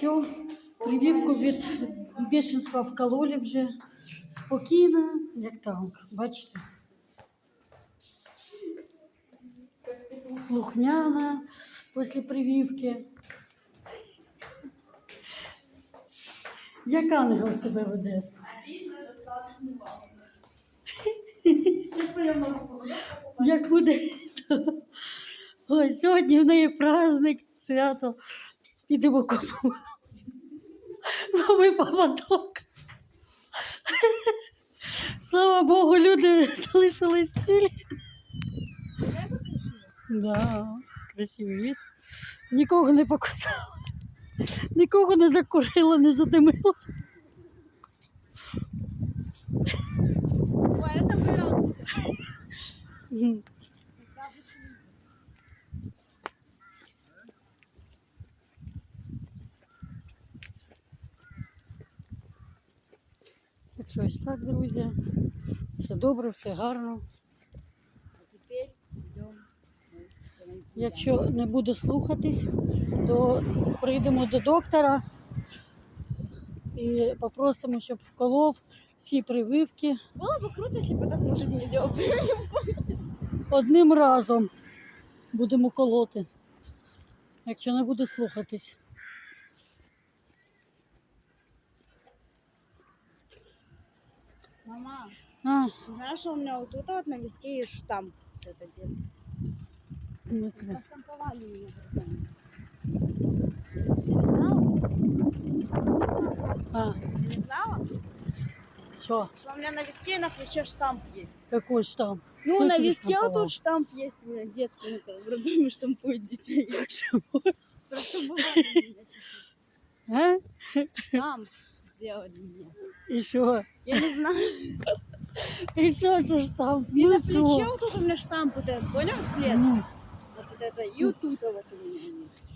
Все, прививку від бешенства вкололи вже спокійно, як танк. Бачите? Слухняна після прививки. Як ангел себе веде? Як буде? Ой, сьогодні в неї праздник, свято. Підемо купимо. Новий поводок. Слава Богу, люди залишились цілі. Да, красивий вид. Нікого не покусала, нікого не закурила, не задимила. Ой, это вырал. Мгм. Так що ось так, друзі. Все добре, все гарно. Теперь идем. Якщо не буде слухатись, то прийдемо до доктора і попросимо, щоб вколов всі прививки Было бы круто, если бы этот мужик не делал прививку. одним разом будемо колоти, якщо не буде слухатись. А, знаешь, что у меня вот тут вот на виске есть штамп. Это детский. Оштамповали меня. Ты не знала? А, Ты не знала? що? Что у меня на виске и на плече штамп есть. Какой ж там? Ну, Кто на виске вот тут штамп есть у меня детский. Ну, в роддоме штампуют детей. Просто бывает А? Штамп сделали мне. І що? Я не знаю. І що ж ж там? И Ну на плече вот тут у меня штамп вот этот, понял, след? Ну, Вот это, и вот тут вот у меня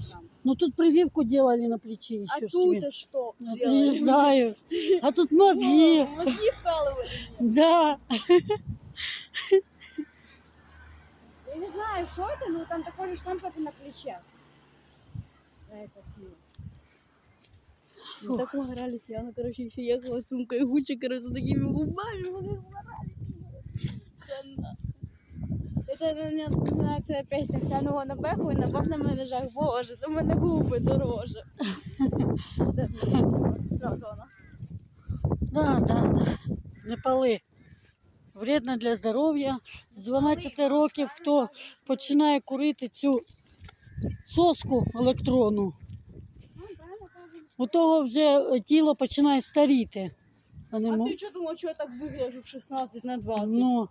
штамп. ну тут прививку делали на плече А еще. тут что? Я делали? не знаю. А тут мозги. Мозги вкалывали. Да. Я не знаю, что это, но там такой же штамп, как и на плече. На этот, ну. Фух. так угорались, Яна, короче, еще ехала с сумкой Гуччи, короче, с такими губами, мы так угорались. Хана. Это на меня напоминает твоя песня «Тянула на беху і на Бог на мене жах, боже, це в мене губи дороже. Да, Сразу вона. Да, да, да. Не пали. Вредно для здоров'я. З 12 років, хто починає курити цю соску електронну, Ну. У того вже е, тіло починає старіти. А не А ти що думав, що я так вигляджу в 16 на 20? Ну.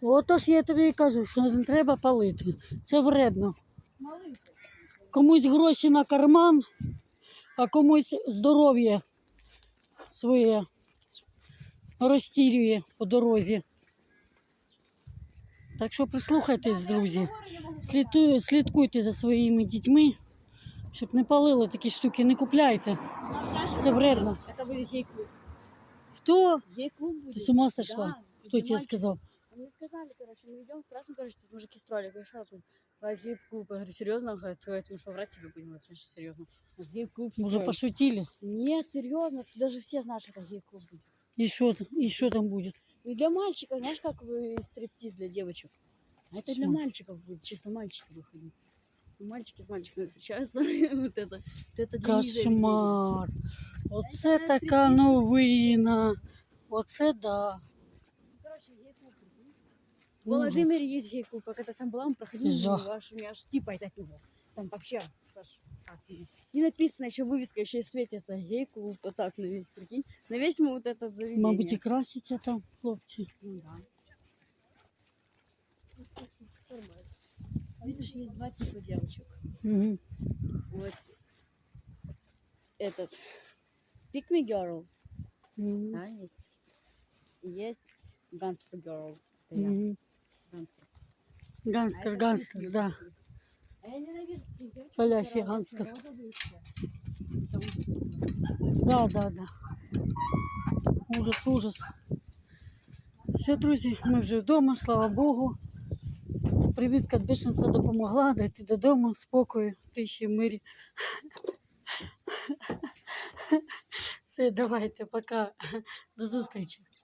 Отож я тобі і кажу, що не треба палити. Це вредно. Комусь гроші на карман, а комусь здоров'я своє розтірює по дорозі. Так що прислухайтесь, друзі. Слідкуйте за своїми дітьми, щоб не палили такі штуки, не купляйте. А знаєш, Це вредно. Это будет гей-клуб. Хто? Гей-клуб будет. Ти з ума сошла? Да, Хто где тебе мальчики- сказав? Мне сказали, короче, мы идем, спрашиваем, короче, тут мужики строили, говорю, что это? Говорит, гей-клуб. Я говорю, серьезно? Говорит, говорит, мы что, врать тебе будем? Я говорю, значит, серьезно. Говорит, Гей-клуб Може строим. пошутили? Нет, серьезно, тут даже все знают, что это гей-клуб будет. І що, т- і що там буде? И для мальчиков, знаешь, как вы стриптиз для девочек? А это для Почему? мальчиков будет, чисто мальчики выходят. И Мальчики с мальчиками встречаются. вот это. Вот это для них заведение. Кошмар. Оце Це така новина. Оце да. Короче, гей-клуб. прикинь. В Ужас. Владимире есть гей-клуб. Как это там была, мы проходили, Жах. мимо, аж у меня аж типа это пиво. Там вообще аж как не- И написано еще вывеска, еще и светится гей-клуб, вот так на весь, прикинь. На весь мы вот этот заведение. Мабуть, і красяться там, хлопці. Ну да. Видишь, есть два типа девочек. Угу. Вот этот Pick Me Girl, да, есть. И есть Gunster Girl. Это я, Угу. Gunster. Ганстер, А это Me да. А я ненавижу Палящий гангстер. Да, да, да. Ужас, ужас. Все, друзі, ми вже вдома, слава Богу. привітка бешенства допомогла дійти додому, спокою, тиші, мирі. Все, давайте, пока. До зустрічі.